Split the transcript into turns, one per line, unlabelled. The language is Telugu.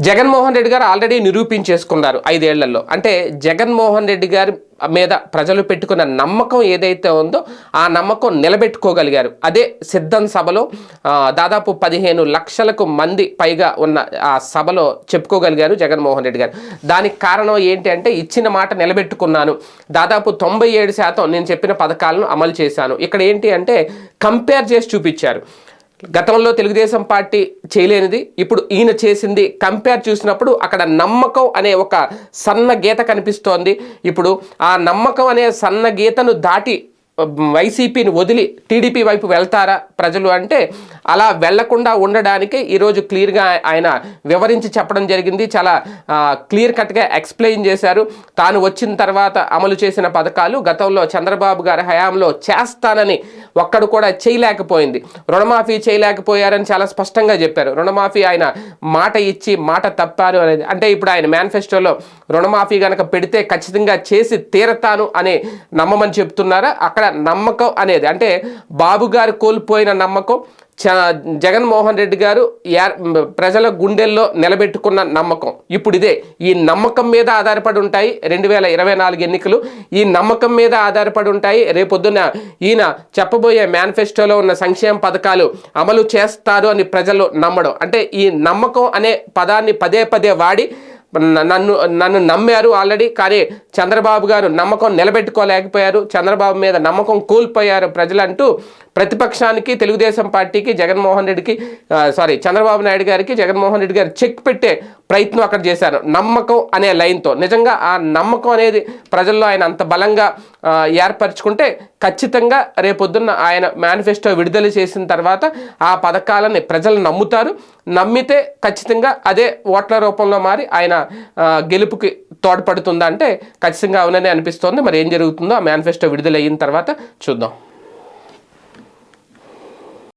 జగన్మోహన్ రెడ్డి గారు ఆల్రెడీ నిరూపించేసుకున్నారు ఐదేళ్ళలో. అంటే జగన్మోహన్ రెడ్డి గారి మీద ప్రజలు పెట్టుకున్న నమ్మకం ఏదైతే ఉందో ఆ నమ్మకం నిలబెట్టుకోగలిగారు. అదే సిద్ధం సభలో దాదాపు పదిహేను లక్షలకు మంది పైగా ఉన్న ఆ సభలో చెప్పుకోగలిగారు జగన్మోహన్ రెడ్డి గారు. దానికి కారణం ఏంటి అంటే ఇచ్చిన మాట నిలబెట్టుకున్నాను. దాదాపు తొంభై ఏడు శాతం నేను చెప్పిన పథకాలను అమలు చేశాను. ఇక్కడ ఏంటి అంటే కంపేర్ చేసి చూపించారు. గతంలో తెలుగుదేశం పార్టీ చేయలేనిది ఇప్పుడు ఈయన చేసింది కంపేర్ చూసినప్పుడు అక్కడ నమ్మకం అనే ఒక సన్న గీత కనిపిస్తోంది. ఇప్పుడు ఆ నమ్మకం అనే సన్న గీతను దాటి వైసీపీని వదిలి టీడీపీ వైపు వెళ్తారా ప్రజలు అంటే అలా వెళ్ళకుండా ఉండడానికి ఈరోజు క్లియర్గా ఆయన వివరించి చెప్పడం జరిగింది. చాలా క్లియర్ కట్గా ఎక్స్ప్లెయిన్ చేశారు. తాను వచ్చిన తర్వాత అమలు చేసిన పథకాలు గతంలో చంద్రబాబు గారి హయాంలో చేస్తానని ఒక్కడు కూడా చేయలేకపోయింది. రుణమాఫీ చేయలేకపోయారని చాలా స్పష్టంగా చెప్పారు. రుణమాఫీ ఆయన మాట ఇచ్చి మాట తప్పారు అనేది అంటే ఇప్పుడు ఆయన మేనిఫెస్టోలో రుణమాఫీ కనుక పెడితే ఖచ్చితంగా చేసి తీరతాను అనే నమ్మమని చెప్తున్నారా? అక్కడ నమ్మకం అనేది అంటే బాబు గారు కోల్పోయిన నమ్మకం జగన్మోహన్ రెడ్డి గారు యా- ప్రజల గుండెల్లో నిలబెట్టుకున్న నమ్మకం. ఇప్పుడు ఇదే ఈ నమ్మకం మీద ఆధారపడి ఉంటాయి రెండు వేల ఇరవై నాలుగు ఎన్నికలు. ఈ నమ్మకం మీద ఆధారపడి ఉంటాయి రేపొద్దున ఈయన చెప్పబోయే మేనిఫెస్టోలో ఉన్న సంక్షేమ పథకాలు అమలు చేస్తారు అని ప్రజలు నమ్మడం. అంటే ఈ నమ్మకం అనే పదాన్ని పదే పదే వాడి నన్ను నన్ను నమ్మారు ఆల్రెడీ కానీ చంద్రబాబు గారు నమ్మకం నిలబెట్టుకోలేకపోయారు. చంద్రబాబు మీద నమ్మకం కోల్పోయారు ప్రజలంటూ ప్రతిపక్షానికి తెలుగుదేశం పార్టీకి జగన్మోహన్ రెడ్డికి సారీ చంద్రబాబు నాయుడు గారికి జగన్మోహన్ రెడ్డి గారు చెక్ పెట్టే ప్రయత్నం అక్కడ చేశారు. నమ్మకం అనే లైన్తో. నిజంగా ఆ నమ్మకం అనేది ప్రజల్లో ఆయన అంత బలంగా ఏర్పరచుకుంటే ఖచ్చితంగా రేపొద్దున్న ఆయన మేనిఫెస్టో విడుదల చేసిన తర్వాత ఆ పథకాలని ప్రజలు నమ్ముతారు. నమ్మితే ఖచ్చితంగా అదే ఓట్ల రూపంలో మారి ఆయన గెలుపుకి తోడ్పడుతుందంటే ఖచ్చితంగా అవునని అనిపిస్తోంది. మరి ఏం జరుగుతుందో ఆ మేనిఫెస్టో విడుదల అయిన తర్వాత చూద్దాం.